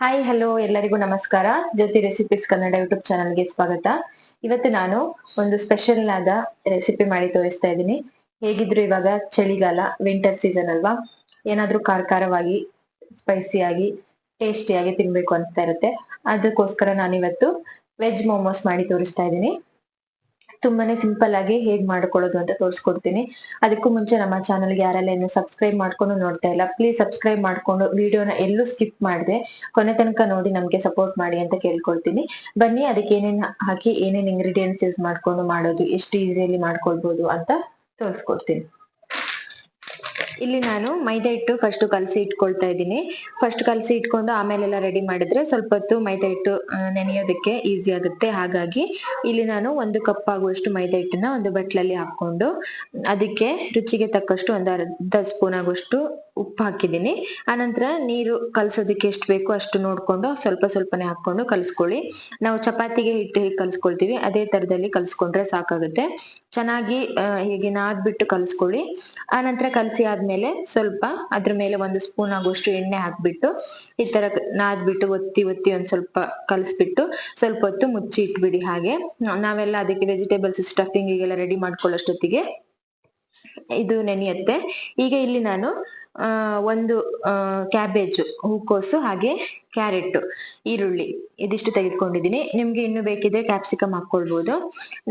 Hi hello ಎಲ್ಲರಿಗೂ ನಮಸ್ಕಾರ. ಜ್ಯೋತಿ recipes Kannada YouTube ಚಾನಲ್ಗೆ ಸ್ವಾಗತ. ಇವತ್ತು ನಾನು ಒಂದು ಸ್ಪೆಷಲ್ ಆದ ರೆಸಿಪಿ ಮಾಡಿ ತೋರಿಸ್ತಾ ಇದ್ದೀನಿ. ಹೇಗಿದ್ರು ಇವಾಗ ಚಳಿಗಾಲ ವಿಂಟರ್ ಸೀಸನ್ ಅಲ್ವಾ? ಏನಾದ್ರೂ ಕಾರ್ಕಾರವಾಗಿ ಸ್ಪೈಸಿಯಾಗಿ ಟೇಸ್ಟಿಯಾಗಿ ತಿನ್ಬೇಕು ಅನ್ಸ್ತಾ ಇರುತ್ತೆ. ಅದಕ್ಕೋಸ್ಕರ ನಾನಿವತ್ತು ವೆಜ್ ಮೋಮೋಸ್ ಮಾಡಿ ತೋರಿಸ್ತಾ ಇದ್ದೀನಿ. ತುಂಬಾನೇ ಸಿಂಪಲ್ ಆಗಿ ಹೇಗ್ ಮಾಡ್ಕೊಳ್ಳೋದು ಅಂತ ತೋರಿಸ್ಕೊಡ್ತೀನಿ. ಅದಕ್ಕೂ ಮುಂಚೆ ನಮ್ಮ ಚಾನಲ್ಗೆ ಯಾರೆಲ್ಲ ಇನ್ನು ಸಬ್ಸ್ಕ್ರೈಬ್ ಮಾಡ್ಕೊಂಡು ನೋಡ್ತಾ ಇಲ್ಲ ಪ್ಲೀಸ್ ಸಬ್ಸ್ಕ್ರೈಬ್ ಮಾಡ್ಕೊಂಡು ವಿಡಿಯೋನ ಎಲ್ಲೂ ಸ್ಕಿಪ್ ಮಾಡಿದೆ. ಕೊನೆ ತನಕ ನೋಡಿ ನಮ್ಗೆ ಸಪೋರ್ಟ್ ಮಾಡಿ ಅಂತ ಕೇಳ್ಕೊಳ್ತೀನಿ. ಬನ್ನಿ, ಅದಕ್ಕೆ ಏನೇನು ಹಾಕಿ ಏನೇನು ಇಂಗ್ರೀಡಿಯೆಂಟ್ಸ್ ಯೂಸ್ ಮಾಡ್ಕೊಂಡು ಮಾಡೋದು, ಎಷ್ಟು ಈಸಿಯಲ್ಲಿ ಮಾಡ್ಕೊಳ್ಬಹುದು ಅಂತ ತೋರಿಸ್ಕೊಡ್ತೀನಿ. ಇಲ್ಲಿ ನಾನು ಮೈದಾ ಹಿಟ್ಟು ಫಸ್ಟ್ ಕಲಸಿ ಇಟ್ಕೊಳ್ತಾ ಇದ್ದೀನಿ. ಫಸ್ಟ್ ಕಲಸಿ ಇಟ್ಕೊಂಡು ಆಮೇಲೆಲ್ಲ ರೆಡಿ ಮಾಡಿದ್ರೆ ಸ್ವಲ್ಪ ಹೊತ್ತು ಮೈದಾ ಹಿಟ್ಟು ನೆನೆಯೋದಕ್ಕೆ ಈಸಿ ಆಗುತ್ತೆ. ಹಾಗಾಗಿ ಇಲ್ಲಿ ನಾನು ಒಂದು ಕಪ್ ಆಗುವಷ್ಟು ಮೈದಾ ಹಿಟ್ಟನ್ನ ಒಂದು ಬಟ್ಲಲ್ಲಿ ಹಾಕೊಂಡು ಅದಕ್ಕೆ ರುಚಿಗೆ ತಕ್ಕಷ್ಟು ಒಂದು ಅರ್ಧ ಸ್ಪೂನ್ ಆಗುವಷ್ಟು ಉಪ್ಪು ಹಾಕಿದ್ದೀನಿ. ಆನಂತರ ನೀರು ಕಲಸೋದಕ್ಕೆ ಎಷ್ಟು ಬೇಕೋ ಅಷ್ಟು ನೋಡ್ಕೊಂಡು ಸ್ವಲ್ಪ ಸ್ವಲ್ಪನೇ ಹಾಕೊಂಡು ಕಲಿಸ್ಕೊಳ್ಳಿ. ನಾವು ಚಪಾತಿಗೆ ಹಿಟ್ಟು ಹೇಗೆ ಕಲಿಸ್ಕೊಳ್ತೀವಿ ಅದೇ ತರದಲ್ಲಿ ಕಲಿಸ್ಕೊಂಡ್ರೆ ಸಾಕಾಗುತ್ತೆ. ಚೆನ್ನಾಗಿ ಹೀಗೆ ನಾದ್ಬಿಟ್ಟು ಕಲಿಸ್ಕೊಳ್ಳಿ. ಆನಂತರ ಕಲಸಿ ಆದ್ಮೇಲೆ ಸ್ವಲ್ಪ ಅದ್ರ ಮೇಲೆ ಒಂದು ಸ್ಪೂನ್ ಆಗುವಷ್ಟು ಎಣ್ಣೆ ಹಾಕ್ಬಿಟ್ಟು ಈ ತರ ನಾದ್ಬಿಟ್ಟು ಒತ್ತಿ ಒತ್ತಿ ಒಂದ್ ಸ್ವಲ್ಪ ಕಲಸ್ಬಿಟ್ಟು ಸ್ವಲ್ಪ ಹೊತ್ತು ಮುಚ್ಚಿ ಇಟ್ಬಿಡಿ ಹಾಗೆ. ನಾವೆಲ್ಲ ಅದಕ್ಕೆ ವೆಜಿಟೇಬಲ್ಸ್ ಸ್ಟಫಿಂಗಿಗೆಲ್ಲ ರೆಡಿ ಮಾಡ್ಕೊಳ್ಳೋಷ್ಟೊತ್ತಿಗೆ. ಇದು ನೆನೆಯುತ್ತೆ. ಈಗ ಇಲ್ಲಿ ನಾನು ಒಂದು ಕ್ಯಾಬೇಜ್ ಹೂಕೋಸು ಹಾಗೆ ಕ್ಯಾರೆಟ್ ಈರುಳ್ಳಿ ಇದಿಷ್ಟು ತೆಗೆದುಕೊಂಡಿದ್ದೀನಿ. ನಿಮ್ಗೆ ಇನ್ನು ಬೇಕಿದ್ರೆ ಕ್ಯಾಪ್ಸಿಕಮ್ ಹಾಕೊಳ್ಬಹುದು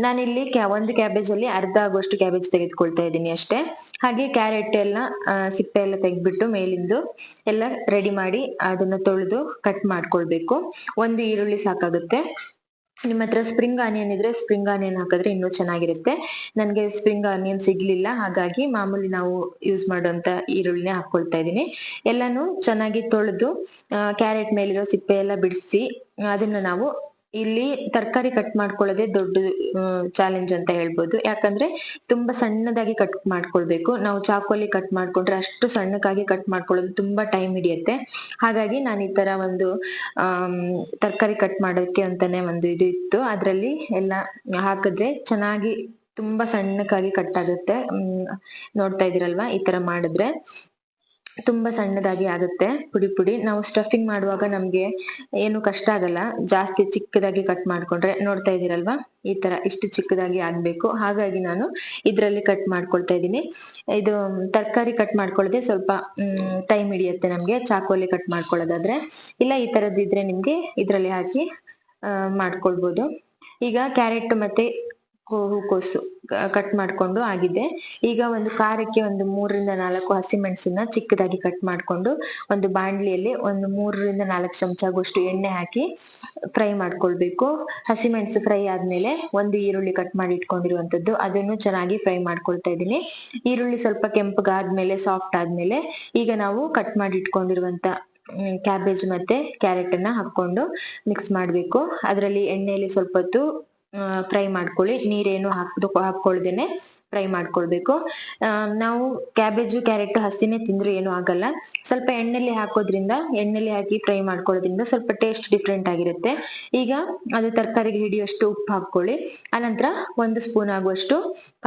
ನಾನು ಇಲ್ಲಿ ಒಂದು ಕ್ಯಾಬೇಜ್ ಅಲ್ಲಿ ಅರ್ಧ ಆಗುವಷ್ಟು ಕ್ಯಾಬೇಜ್ ತೆಗೆದುಕೊಳ್ತಾ ಇದ್ದೀನಿ ಅಷ್ಟೇ. ಹಾಗೆ ಕ್ಯಾರೆಟ್ ಎಲ್ಲ ಸಿಪ್ಪೆ ಎಲ್ಲ ತೆಗೆದ್ಬಿಟ್ಟು ಮೇಲಿಂದು ಎಲ್ಲ ರೆಡಿ ಮಾಡಿ ಅದನ್ನ ತೊಳೆದು ಕಟ್ ಮಾಡ್ಕೊಳ್ಬೇಕು. ಒಂದು ಈರುಳ್ಳಿ ಸಾಕಾಗುತ್ತೆ. ನಿಮ್ಮ ಹತ್ರ ಸ್ಪ್ರಿಂಗ್ ಆನಿಯನ್ ಇದ್ರೆ ಸ್ಪ್ರಿಂಗ್ ಆನಿಯನ್ ಹಾಕಿದ್ರೆ ಇನ್ನೂ ಚೆನ್ನಾಗಿರುತ್ತೆ. ನನಗೆ ಸ್ಪ್ರಿಂಗ್ ಆನಿಯನ್ ಸಿಗ್ಲಿಲ್ಲ, ಹಾಗಾಗಿ ಮಾಮೂಲಿ ನಾವು ಯೂಸ್ ಮಾಡುವಂತ ಈರುಳ್ಳಿನೇ ಹಾಕೊಳ್ತಾ ಇದ್ದೀನಿ. ಎಲ್ಲಾನು ಚೆನ್ನಾಗಿ ತೊಳೆದು ಕ್ಯಾರೆಟ್ ಮೇಲಿರೋ ಸಿಪ್ಪೆ ಎಲ್ಲ ಬಿಡಿಸಿ, ಅದನ್ನ ನಾವು ಇಲ್ಲಿ ತರಕಾರಿ ಕಟ್ ಮಾಡ್ಕೊಳ್ಳೋದೇ ದೊಡ್ಡ ಚಾಲೆಂಜ್ ಅಂತ ಹೇಳ್ಬೋದು. ಯಾಕಂದ್ರೆ ತುಂಬಾ ಸಣ್ಣದಾಗಿ ಕಟ್ ಮಾಡ್ಕೊಳ್ಬೇಕು. ನಾವು ಚಾಕುವಲ್ಲಿ ಕಟ್ ಮಾಡ್ಕೊಂಡ್ರೆ ಅಷ್ಟು ಸಣ್ಣಕ್ಕಾಗಿ ಕಟ್ ಮಾಡ್ಕೊಳ್ಳೋದು ತುಂಬಾ ಟೈಮ್ ಹಿಡಿಯುತ್ತೆ. ಹಾಗಾಗಿ ನಾನು ಈ ತರ ಒಂದು ತರಕಾರಿ ಕಟ್ ಮಾಡೋಕೆ ಅಂತಾನೆ ಒಂದು ಇದು ಇತ್ತು. ಅದ್ರಲ್ಲಿ ಎಲ್ಲ ಹಾಕಿದ್ರೆ ಚೆನ್ನಾಗಿ ತುಂಬಾ ಸಣ್ಣಕ್ಕಾಗಿ ಕಟ್ ಆಗುತ್ತೆ. ನೋಡ್ತಾ ಇದೀರಲ್ವಾ ಈ ತರ ಮಾಡಿದ್ರೆ. ತುಂಬಾ ಸಣ್ಣದಾಗಿ ಆಗುತ್ತೆ. ಪುಡಿ ಪುಡಿ. ನಾವು ಸ್ಟಫಿಂಗ್ ಮಾಡುವಾಗ ನಮ್ಗೆ ಏನು ಕಷ್ಟ ಆಗಲ್ಲ. ಜಾಸ್ತಿ ಚಿಕ್ಕದಾಗಿ ಕಟ್ ಮಾಡ್ಕೊಂಡ್ರೆ ನೋಡ್ತಾ ಇದೀರಲ್ವಾ ಈ ತರ ಇಷ್ಟು ಚಿಕ್ಕದಾಗಿ ಆಗ್ಬೇಕು. ಹಾಗಾಗಿ ನಾನು ಇದ್ರಲ್ಲಿ ಕಟ್ ಮಾಡ್ಕೊಳ್ತಾ ಇದ್ದೀನಿ. ಇದು ತರಕಾರಿ ಕಟ್ ಮಾಡ್ಕೊಳ್ಳದೆ ಸ್ವಲ್ಪ ಟೈಮ್ ಹಿಡಿಯುತ್ತೆ ನಮ್ಗೆ. ಚಾಕುವಲ್ಲಿ ಕಟ್ ಮಾಡ್ಕೊಳ್ಳೋದಾದ್ರೆ. ಇಲ್ಲ, ಈ ತರದಿದ್ರೆ ನಿಮ್ಗೆ ಇದ್ರಲ್ಲಿ ಹಾಕಿ ಮಾಡ್ಕೊಳ್ಬೋದು. ಈಗ ಕ್ಯಾರೆಟ್ ಮತ್ತೆ ಹೂಕೋಸು ಕಟ್ ಮಾಡ್ಕೊಂಡು ಆಗಿದೆ. ಈಗ ಒಂದು ಖಾರಕ್ಕೆ ಒಂದು ಮೂರರಿಂದ ನಾಲ್ಕು ಹಸಿಮೆಣಸನ್ನ ಚಿಕ್ಕದಾಗಿ ಕಟ್ ಮಾಡ್ಕೊಂಡು ಒಂದು ಬಾಣ್ಲಿಯಲ್ಲಿ ಒಂದು ಮೂರರಿಂದ ನಾಲ್ಕು ಚಮಚ ಆಗುವಷ್ಟು ಎಣ್ಣೆ ಹಾಕಿ ಫ್ರೈ ಮಾಡ್ಕೊಳ್ಬೇಕು. ಹಸಿಮೆಣಸು ಫ್ರೈ ಆದ್ಮೇಲೆ ಒಂದು ಈರುಳ್ಳಿ ಕಟ್ ಮಾಡಿ ಇಟ್ಕೊಂಡಿರುವಂತದ್ದು ಅದನ್ನು ಚೆನ್ನಾಗಿ ಫ್ರೈ ಮಾಡ್ಕೊಳ್ತಾ ಇದ್ದೀನಿ. ಈರುಳ್ಳಿ ಸ್ವಲ್ಪ ಕೆಂಪಗಾದ್ಮೇಲೆ ಸಾಫ್ಟ್ ಆದ್ಮೇಲೆ ಈಗ ನಾವು ಕಟ್ ಮಾಡಿ ಇಟ್ಕೊಂಡಿರುವಂತ ಕ್ಯಾಬೇಜ್ ಮತ್ತೆ ಕ್ಯಾರೆಟ್ ಅನ್ನ ಹಾಕೊಂಡು ಮಿಕ್ಸ್ ಮಾಡ್ಬೇಕು. ಅದರಲ್ಲಿ ಎಣ್ಣೆಯಲ್ಲಿ ಸ್ವಲ್ಪ ಹೊತ್ತು ಫ್ರೈ ಮಾಡ್ಕೊಳ್ಳಿ. ನೀರೇನು ಹಾಕ್ ಹಾಕೊಳ್ದೇನೆ ಫ್ರೈ ಮಾಡ್ಕೊಳ್ಬೇಕು. ನಾವು ಕ್ಯಾಬೇಜು, ಕ್ಯಾರೆಟ್, ಹಸಿನೇ ತಿಂದ್ರೆ ಏನು ಆಗಲ್ಲ. ಸ್ವಲ್ಪ ಎಣ್ಣೆಲಿ ಹಾಕೋದ್ರಿಂದ, ಎಣ್ಣೆಲಿ ಹಾಕಿ ಫ್ರೈ ಮಾಡ್ಕೊಳ್ಳೋದ್ರಿಂದ ಸ್ವಲ್ಪ ಟೇಸ್ಟ್ ಡಿಫ್ರೆಂಟ್ ಆಗಿರುತ್ತೆ. ಈಗ ಅದು ತರಕಾರಿಗೆ ಹಿಡಿಯುವಷ್ಟು ಉಪ್ಪು ಹಾಕೊಳ್ಳಿ ಆನಂತರ ಒಂದು ಸ್ಪೂನ್ ಆಗುವಷ್ಟು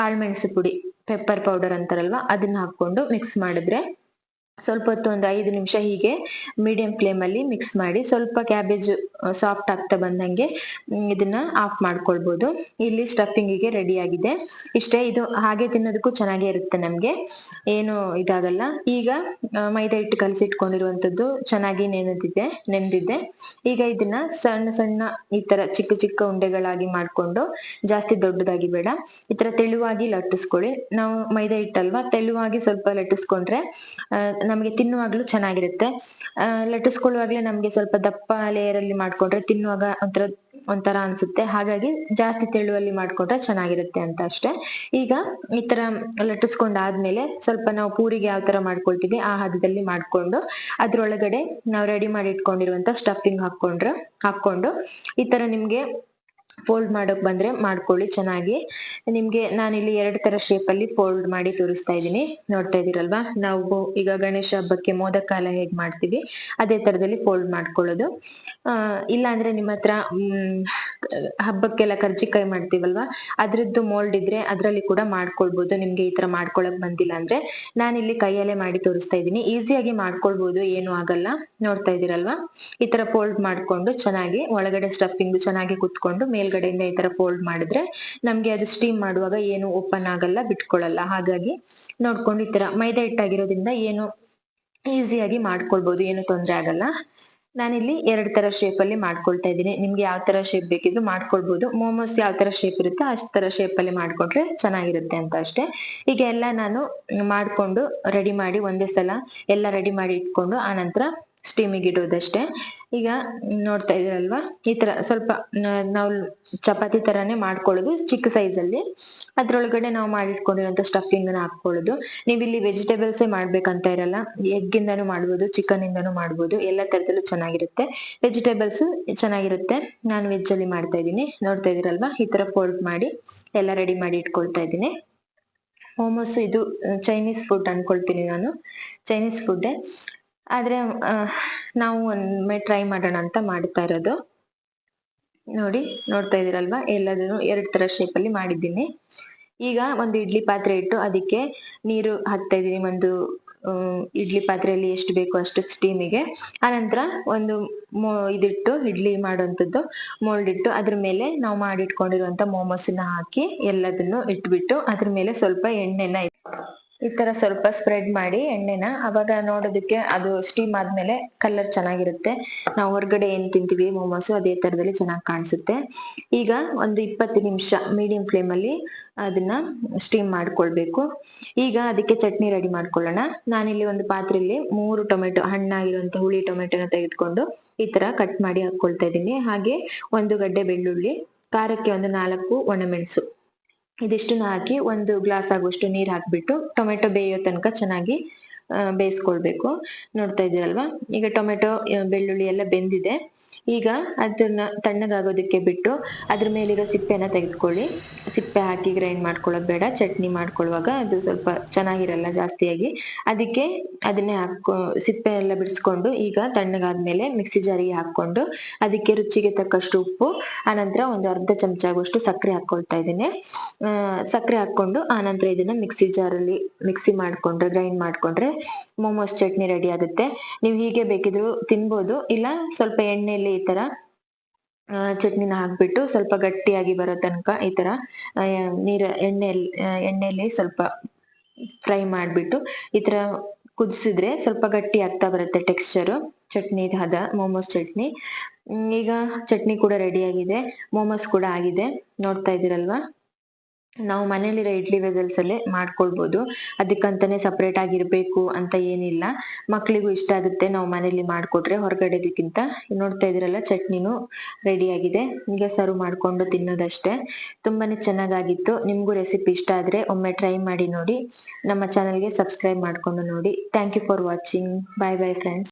ಕಾಳುಮೆಣಸು ಪುಡಿ, ಪೆಪ್ಪರ್ ಪೌಡರ್ ಅಂತಾರಲ್ವಾ, ಅದನ್ನ ಹಾಕೊಂಡು ಮಿಕ್ಸ್ ಮಾಡಿದ್ರೆ ಸ್ವಲ್ಪ ಹೊತ್ತು ಒಂದು ಐದು ನಿಮಿಷ ಹೀಗೆ ಮೀಡಿಯಂ ಫ್ಲೇಮ್ ಅಲ್ಲಿ ಮಿಕ್ಸ್ ಮಾಡಿ ಸ್ವಲ್ಪ ಕ್ಯಾಬೇಜ್ ಸಾಫ್ಟ್ ಆಗ್ತಾ ಬಂದಂಗೆ ಇದನ್ನ ಆಫ್ ಮಾಡ್ಕೊಳ್ಬಹುದು ಇಲ್ಲಿ ಸ್ಟಫಿಂಗಿಗೆ ರೆಡಿ ಆಗಿದೆ. ಇಷ್ಟೇ, ಇದು ಹಾಗೆ ತಿನ್ನೋದಕ್ಕೂ ಚೆನ್ನಾಗೇ ಇರುತ್ತೆ ನಮ್ಗೆ. ಏನು ಇದಾಗಲ್ಲ. ಈಗ ಮೈದಾ ಹಿಟ್ಟು ಕಲಸಿಟ್ಕೊಂಡಿರುವಂತದ್ದು ಚೆನ್ನಾಗಿ ನೆನೆದಿದೆ ನೆನೆದಿದೆ ಈಗ ಇದನ್ನ ಸಣ್ಣ ಸಣ್ಣ ಈ ತರ ಚಿಕ್ಕ ಚಿಕ್ಕ ಉಂಡೆಗಳಾಗಿ ಮಾಡ್ಕೊಂಡು ಜಾಸ್ತಿ ದೊಡ್ಡದಾಗಿ ಬೇಡ. ಈ ತರ ತೆಳುವಾಗಿ ಲಟ್ಟಿಸ್ಕೊಳ್ಳಿ. ನಾವು ಮೈದಾ ಹಿಟ್ಟಲ್ವಾ? ತೆಳುವಾಗಿ ಸ್ವಲ್ಪ ಲಟ್ಟಿಸ್ಕೊಂಡ್ರೆ ನಮಗೆ ತಿನ್ನುವಾಗ್ಲೂ ಚೆನ್ನಾಗಿರುತ್ತೆ. ಲಟ್ಟಿಸ್ಕೊಳ್ಳುವಾಗ್ಲೇ ನಮ್ಗೆ ಸ್ವಲ್ಪ ದಪ್ಪ ಲೇಯರ್ ಅಲ್ಲಿ ಮಾಡ್ಕೊಂಡ್ರೆ ತಿನ್ನುವಾಗ ಒಂಥರ ಒಂಥರ ಅನ್ಸುತ್ತೆ. ಹಾಗಾಗಿ ಜಾಸ್ತಿ ತೆಳುವಲ್ಲಿ ಮಾಡ್ಕೊಂಡ್ರೆ ಚೆನ್ನಾಗಿರುತ್ತೆ ಅಂತ ಅಷ್ಟೇ. ಈಗ ಈ ತರ ಲಟ್ಟಿಸ್ಕೊಂಡಾದ್ಮೇಲೆ ಸ್ವಲ್ಪ ನಾವು ಪೂರಿಗೆ ಯಾವ ತರ ಮಾಡ್ಕೊಳ್ತೀವಿ ಆ ಹದದಲ್ಲಿ ಮಾಡ್ಕೊಂಡು ಅದ್ರೊಳಗಡೆ ನಾವು ರೆಡಿ ಮಾಡಿ ಇಟ್ಕೊಂಡಿರುವಂತ ಸ್ಟಫಿಂಗ್ ಹಾಕೊಂಡ್ರೆ ಹಾಕೊಂಡು ಈ ತರ ನಿಮ್ಗೆ ಫೋಲ್ಡ್ ಮಾಡೋಕ್ ಬಂದ್ರೆ ಮಾಡ್ಕೊಳ್ಳಿ ಚೆನ್ನಾಗಿ. ನಿಮ್ಗೆ ನಾನಿಲ್ಲಿ ಎರಡು ತರ ಶೇಪ್ ಅಲ್ಲಿ ಫೋಲ್ಡ್ ಮಾಡಿ ತೋರಿಸ್ತಾ ಇದ್ದೀನಿ. ನೋಡ್ತಾ ಇದೀರಲ್ವಾ ನಾವು ಈಗ ಗಣೇಶ ಹಬ್ಬಕ್ಕೆ ಮೋದಕ ಎಲ್ಲ ಹೇಗ್ ಮಾಡ್ತೀವಿ? ಅದೇ ತರದಲ್ಲಿ ಫೋಲ್ಡ್ ಮಾಡ್ಕೊಳ್ಳೋದು. ಆ, ಇಲ್ಲ ಅಂದ್ರೆ ನಿಮ್ಮ ಹತ್ರ ಹಬ್ಬಕ್ಕೆಲ್ಲ ಕರ್ಜಿಕಾಯಿ ಮಾಡ್ತೀವಲ್ವಾ? ಅದ್ರದ್ದು ಮೋಲ್ಡ್ ಇದ್ರೆ ಅದ್ರಲ್ಲಿ ಕೂಡ ಮಾಡ್ಕೊಳ್ಬಹುದು ನಿಮ್ಗೆ ಈ ತರ ಮಾಡ್ಕೊಳಕ್ ಬಂದಿಲ್ಲ ಅಂದ್ರೆ ನಾನಿಲ್ಲಿ ಕೈಯಲ್ಲೇ ಮಾಡಿ ತೋರಿಸ್ತಾ ಇದ್ದೀನಿ. ಈಸಿಯಾಗಿ ಮಾಡ್ಕೊಳ್ಬಹುದು ಏನು ಆಗಲ್ಲ. ನೋಡ್ತಾ ಇದೀರಲ್ವಾ ಈ ತರ ಫೋಲ್ಡ್ ಮಾಡ್ಕೊಂಡು ಚೆನ್ನಾಗಿ, ಒಳಗಡೆ ಸ್ಟಫಿಂಗ್ ಚೆನ್ನಾಗಿ ಕುತ್ಕೊಂಡು ಮೇಲ್ಗಡೆಯಿಂದ ಈ ತರ ಫೋಲ್ಡ್ ಮಾಡಿದ್ರೆ ನಮ್ಗೆ ಅದು ಸ್ಟೀಮ್ ಮಾಡುವಾಗ ಏನು ಓಪನ್ ಆಗಲ್ಲ ಬಿಟ್ಕೊಳ್ಳಲ್ಲ ಹಾಗಾಗಿ ನೋಡ್ಕೊಂಡು ಈ ತರ ಮೈದಾ ಹಿಟ್ಟಾಗಿರೋದ್ರಿಂದ ಏನು ಈಸಿಯಾಗಿ ಮಾಡ್ಕೊಳ್ಬಹುದು ಏನು ತೊಂದ್ರೆ ಆಗಲ್ಲ. ನಾನಿಲ್ಲಿ ಎರಡ್ ತರ ಶೇಪ್ ಅಲ್ಲಿ ಮಾಡ್ಕೊಳ್ತಾ ಇದ್ದೀನಿ. ನಿಮ್ಗೆ ಯಾವ ತರ ಶೇಪ್ ಬೇಕಿದ್ರು ಮಾಡ್ಕೊಳ್ಬಹುದು ಮೋಮೋಸ್ ಯಾವ ತರ ಶೇಪ್ ಇರುತ್ತೆ ಅಷ್ಟ್ ತರ ಶೇಪ್ ಅಲ್ಲಿ ಮಾಡ್ಕೊಂಡ್ರೆ ಚೆನ್ನಾಗಿರುತ್ತೆ ಅಂತ ಅಷ್ಟೇ. ಈಗ ಎಲ್ಲ ನಾನು ಮಾಡ್ಕೊಂಡು ರೆಡಿ ಮಾಡಿ ಒಂದೇ ಸಲ ಎಲ್ಲ ರೆಡಿ ಮಾಡಿ ಇಟ್ಕೊಂಡು ಆನಂತರ ಸ್ಟೀಮಿಗೆ ಇಡೋದಷ್ಟೇ. ಈಗ ನೋಡ್ತಾ ಇದೀರಲ್ವಾ? ಈ ತರ ಸ್ವಲ್ಪ ನಾವು ಚಪಾತಿ ತರಾನೇ ಮಾಡ್ಕೊಳ್ಳೋದು ಚಿಕ್ಕ ಸೈಜ್ ಅಲ್ಲಿ. ಅದ್ರೊಳಗಡೆ ನಾವು ಮಾಡಿಟ್ಕೊಂಡಿರೋಂಥ ಸ್ಟಫಿಂಗ್ ಹಾಕೊಳ್ಳೋದು ನೀವು ಇಲ್ಲಿ ವೆಜಿಟೇಬಲ್ಸೇ ಮಾಡ್ಬೇಕಂತ ಇರಲ್ಲ. ಎಗ್ ಇಂದಾನು ಮಾಡ್ಬೋದು ಚಿಕನ್ ಇಂದಾನು ಮಾಡ್ಬೋದು. ಎಲ್ಲ ತರದಲ್ಲೂ ಚೆನ್ನಾಗಿರುತ್ತೆ. ವೆಜಿಟೇಬಲ್ಸ್ ಚೆನ್ನಾಗಿರುತ್ತೆ. ನಾನು ವೆಜ್ ಅಲ್ಲಿ ಮಾಡ್ತಾ ಇದ್ದೀನಿ. ನೋಡ್ತಾ ಇದೀರಲ್ವಾ? ಈ ತರ ಫೋಲ್ಡ್ ಮಾಡಿ ಎಲ್ಲ ರೆಡಿ ಮಾಡಿ ಇಟ್ಕೊಳ್ತಾ ಇದ್ದೀನಿ. ಮೋಮೋಸ್ ಇದು ಚೈನೀಸ್ ಫುಡ್ ಅನ್ಕೊಳ್ತೀನಿ ನಾನು. ಚೈನೀಸ್ ಫುಡ್ ಆದ್ರೆ ನಾವು ಒಮ್ಮೆ ಟ್ರೈ ಮಾಡೋಣ ಅಂತ ಮಾಡ್ತಾ ಇರೋದು. ನೋಡಿ, ನೋಡ್ತಾ ಇದೀರಲ್ವಾ ಎಲ್ಲದನ್ನು ಎರಡ್ ತರ ಶೇಪ್ ಅಲ್ಲಿ ಮಾಡಿದ್ದೀನಿ. ಈಗ ಒಂದು ಇಡ್ಲಿ ಪಾತ್ರೆ ಇಟ್ಟು ಅದಕ್ಕೆ ನೀರು ಹಾಕ್ತಾ ಇದ್ದೀನಿ. ಒಂದು ಇಡ್ಲಿ ಪಾತ್ರೆಯಲ್ಲಿ ಎಷ್ಟು ಬೇಕು ಅಷ್ಟು ಸ್ಟೀಮಿಗೆ ಆನಂತರ ಒಂದು ಇದಿಟ್ಟು ಇಡ್ಲಿ ಮಾಡುವಂಥದ್ದು ಮೋಲ್ಡ್ ಇಟ್ಟು ಅದ್ರ ಮೇಲೆ ನಾವು ಮಾಡಿಟ್ಕೊಂಡಿರುವಂತ ಮೋಮೋಸ್ನ ಹಾಕಿ ಎಲ್ಲದನ್ನು ಇಟ್ಬಿಟ್ಟು ಅದ್ರ ಮೇಲೆ ಸ್ವಲ್ಪ ಎಣ್ಣೆನ ಈ ತರ ಸ್ವಲ್ಪ ಸ್ಪ್ರೆಡ್ ಮಾಡಿ ಎಣ್ಣೆನ ಅವಾಗ ನೋಡೋದಕ್ಕೆ ಅದು ಸ್ಟೀಮ್ ಆದ್ಮೇಲೆ ಕಲರ್ ಚೆನ್ನಾಗಿರುತ್ತೆ. ನಾವು ಹೊರಗಡೆ ಏನ್ ತಿಂತೀವಿ ಮೋಮೋಸ್ ಅದೇ ತರದಲ್ಲಿ ಚೆನ್ನಾಗಿ ಕಾಣಿಸುತ್ತೆ. ಈಗ ಒಂದು ಇಪ್ಪತ್ತು ನಿಮಿಷ ಮೀಡಿಯಂ ಫ್ಲೇಮ್ ಅಲ್ಲಿ ಅದನ್ನ ಸ್ಟೀಮ್ ಮಾಡ್ಕೊಳ್ಬೇಕು. ಈಗ ಅದಕ್ಕೆ ಚಟ್ನಿ ರೆಡಿ ಮಾಡ್ಕೊಳ್ಳೋಣ. ನಾನಿಲ್ಲಿ ಒಂದು ಪಾತ್ರೆಯಲ್ಲಿ ಮೂರು ಟೊಮೆಟೊ ಹಣ್ಣಾಗಿರುವಂತ ಹುಳಿ ಟೊಮೆಟೊನ ತೆಗೆದುಕೊಂಡು ಈ ತರ ಕಟ್ ಮಾಡಿ ಹಾಕೊಳ್ತಾ ಇದ್ದೀನಿ. ಹಾಗೆ ಒಂದು ಗಡ್ಡೆ ಬೆಳ್ಳುಳ್ಳಿ, ಖಾರಕ್ಕೆ ಒಂದು ನಾಲ್ಕು ಒಣಮೆಣಸು ಇದಿಷ್ಟನ್ನ ಹಾಕಿ ಒಂದು ಗ್ಲಾಸ್ ಆಗುವಷ್ಟು ನೀರ್ ಹಾಕ್ಬಿಟ್ಟು ಟೊಮೆಟೊ ಬೇಯೋ ತನಕ ಚೆನ್ನಾಗಿ ಬೇಯಿಸ್ಕೊಳ್ಬೇಕು. ನೋಡ್ತಾ ಇದ್ದೀರಲ್ವಾ? ಈಗ ಟೊಮೆಟೊ ಬೆಳ್ಳುಳ್ಳಿ ಎಲ್ಲ ಬೆಂದಿದೆ. ಈಗ ಅದನ್ನ ತಣ್ಣಗಾಗೋದಕ್ಕೆ ಬಿಟ್ಟು ಅದ್ರ ಮೇಲಿರೋ ಸಿಪ್ಪೆನ ತೆಗೆದುಕೊಳ್ಳಿ. ಸಿಪ್ಪೆ ಹಾಕಿ ಗ್ರೈಂಡ್ ಮಾಡ್ಕೊಳ್ಳೋದು ಬೇಡ. ಚಟ್ನಿ ಮಾಡ್ಕೊಳ್ಳುವಾಗ ಅದು ಸ್ವಲ್ಪ ಚೆನ್ನಾಗಿರಲ್ಲ ಜಾಸ್ತಿಯಾಗಿ. ಅದಕ್ಕೆ ಅದನ್ನೇ ಹಾಕೊ ಸಿಪ್ಪೆ ಎಲ್ಲ ಬಿಡಿಸ್ಕೊಂಡು ಈಗ ತಣ್ಣಗಾದ್ಮೇಲೆ ಮಿಕ್ಸಿ ಜಾರಿಗೆ ಹಾಕೊಂಡು ಅದಕ್ಕೆ ರುಚಿಗೆ ತಕ್ಕಷ್ಟು ಉಪ್ಪು, ಆನಂತರ ಒಂದು ಅರ್ಧ ಚಮಚ ಆಗುವಷ್ಟು ಸಕ್ಕರೆ ಹಾಕೊಳ್ತಾ ಇದ್ದೀನಿ. ಸಕ್ಕರೆ ಹಾಕೊಂಡು ಆನಂತರ ಇದನ್ನ ಮಿಕ್ಸಿ ಜಾರಲ್ಲಿ ಮಿಕ್ಸಿ ಮಾಡ್ಕೊಂಡ್ರೆ ಗ್ರೈಂಡ್ ಮಾಡ್ಕೊಂಡ್ರೆ ಮೋಮೋಸ್ ಚಟ್ನಿ ರೆಡಿ ಆಗುತ್ತೆ. ನೀವು ಹೀಗೆ ಬೇಕಿದ್ರು ತಿನ್ಬೋದು. ಇಲ್ಲ, ಸ್ವಲ್ಪ ಎಣ್ಣೆಯಲ್ಲಿ ಈ ತರ ಚಟ್ನಿನ ಹಾಕ್ಬಿಟ್ಟು ಸ್ವಲ್ಪ ಗಟ್ಟಿಯಾಗಿ ಬರೋ ತನಕ ಈ ತರ ನೀರ ಎಣ್ಣೆಯಲ್ಲಿ ಎಣ್ಣೆಯಲ್ಲಿ ಸ್ವಲ್ಪ ಫ್ರೈ ಮಾಡ್ಬಿಟ್ಟು ಈ ತರ ಕುದಿಸಿದ್ರೆ ಸ್ವಲ್ಪ ಗಟ್ಟಿ ಆಗ್ತಾ ಬರುತ್ತೆ ಟೆಕ್ಸ್ಚರ್. ಚಟ್ನಿ ಹದ, ಮೋಮೋಸ್ ಚಟ್ನಿ. ಈಗ ಚಟ್ನಿ ಕೂಡ ರೆಡಿ ಆಗಿದೆ. ಮೋಮೋಸ್ ಕೂಡ ಆಗಿದೆ. ನೋಡ್ತಾ ಇದ್ದೀರಲ್ವಾ? ನಾವು ಮನೇಲಿರೋ ಇಡ್ಲಿ ವೆಸಲ್ಸ್ ಅಲ್ಲೇ ಮಾಡ್ಕೊಳ್ಬೋದು. ಅದಕ್ಕಂತಾನೆ ಸಪ್ರೇಟ್ ಆಗಿರ್ಬೇಕು ಅಂತ ಏನಿಲ್ಲ. ಮಕ್ಳಿಗೂ ಇಷ್ಟ ಆಗುತ್ತೆ ನಾವು ಮನೇಲಿ ಮಾಡ್ಕೊಟ್ರೆ ಹೊರಗಡೆದಕ್ಕಿಂತ. ನೋಡ್ತಾ ಇದ್ರಲ್ಲ ಚಟ್ನಿನೂ ರೆಡಿ ಆಗಿದೆ. ಈಗ ಸರ್ವ್ ಮಾಡ್ಕೊಂಡು ತಿನ್ನೋದಷ್ಟೇ. ತುಂಬಾನೇ ಚೆನ್ನಾಗಾಗಿತ್ತು. ನಿಮ್ಗೂ ರೆಸಿಪಿ ಇಷ್ಟ ಆದ್ರೆ ಒಮ್ಮೆ ಟ್ರೈ ಮಾಡಿ ನೋಡಿ. ನಮ್ಮ ಚಾನಲ್ಗೆ ಸಬ್ಸ್ಕ್ರೈಬ್ ಮಾಡ್ಕೊಂಡು ನೋಡಿ. Thank you for watching bye bye friends